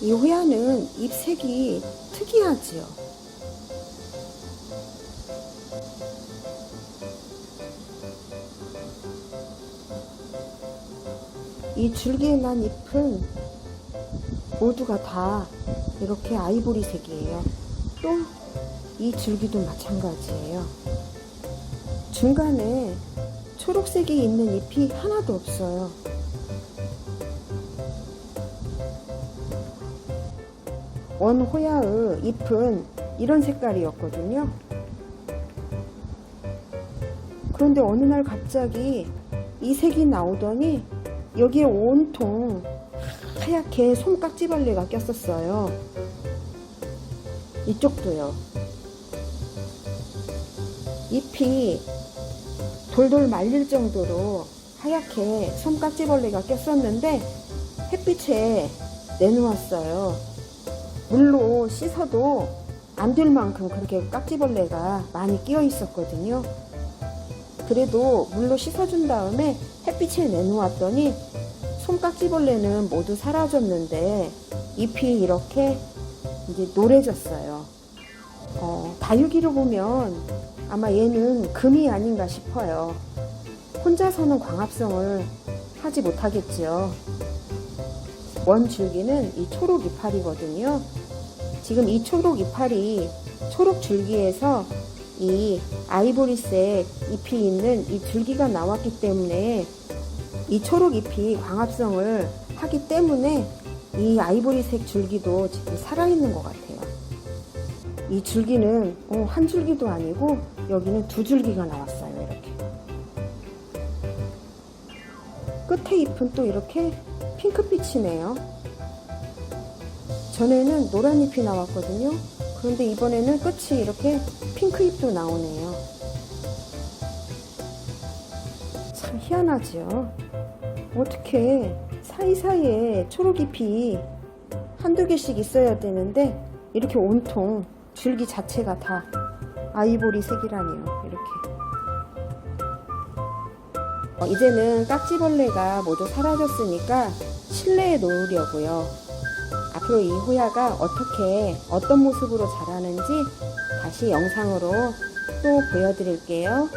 이 호야는 잎색이 특이하지요. 이 줄기에 난 잎은 모두가 다 이렇게 아이보리색이에요. 또 이 줄기도 마찬가지예요. 중간에 초록색이 있는 잎이 하나도 없어요. 원호야의 잎은 이런 색깔이었거든요. 그런데 어느 날 갑자기 이 색이 나오더니 여기에 온통 하얗게 손깍지 벌레가 꼈었어요. 이쪽도요. 잎이 돌돌 말릴 정도로 하얗게 손깍지벌레가 꼈었는데 햇빛에 내놓았어요. 물로 씻어도 안 될 만큼 그렇게 깍지벌레가 많이 끼어 있었거든요. 그래도 물로 씻어준 다음에 햇빛에 내놓았더니 손깍지벌레는 모두 사라졌는데 잎이 이렇게 이제 노래졌어요. 어, 다육이로 보면 아마 얘는 금이 아닌가 싶어요. 혼자서는 광합성을 하지 못하겠지요. 원 줄기는 이 초록 이파리거든요. 지금 이 초록 이파리, 초록 줄기에서 이 아이보리색 잎이 있는 이 줄기가 나왔기 때문에 이 초록 잎이 광합성을 하기 때문에 이 아이보리색 줄기도 지금 살아있는 것 같아요. 이 줄기는 어, 한 줄기도 아니고 여기는 두 줄기가 나왔어요. 이렇게. 끝에 잎은 또 이렇게 핑크빛이네요. 전에는 노란 잎이 나왔거든요. 그런데 이번에는 끝이 이렇게 핑크 잎도 나오네요. 참 희한하지요. 어떻게 사이사이에 초록 잎이 한두 개씩 있어야 되는데 이렇게 온통 줄기 자체가 다 아이보리 색이라니요. 이렇게. 어, 이제는 깍지벌레가 모두 사라졌으니까 실내에 놓으려고요. 앞으로 이 호야가 어떻게 어떤 모습으로 자라는지 다시 영상으로 또 보여드릴게요.